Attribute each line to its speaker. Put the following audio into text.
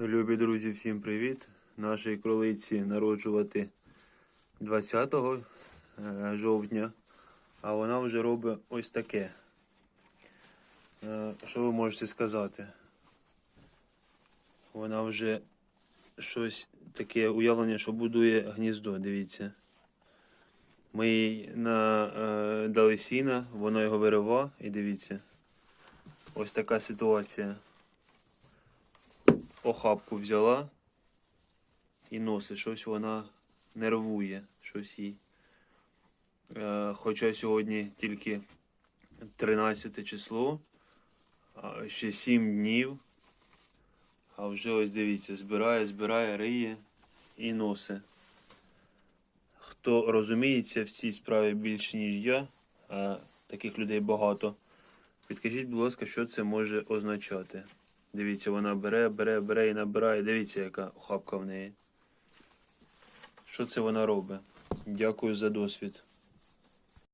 Speaker 1: Любі друзі, всім привіт! Нашій кролиці народжувати 20 е, жовтня, а вона вже робить ось таке. Е, Що ви можете сказати? Вона вже щось таке уявлення, що будує гніздо, дивіться. Ми їй е, дали сіна, воно його вирива, і дивіться. Ось така ситуація охапку взяла і носить, щось вона нервує, щось їй. Е, хоча сьогодні тільки 13 число, ще 7 днів. А вже ось дивіться, збирає, збирає, риє і носить. Хто розуміється в цій справі більше, ніж я, таких людей багато. Підкажіть, будь ласка, що це може означати. Дивіться, вона бере, бере, бере і набирає. Дивіться, яка хапка в неї. Що це вона робить? Дякую за досвід.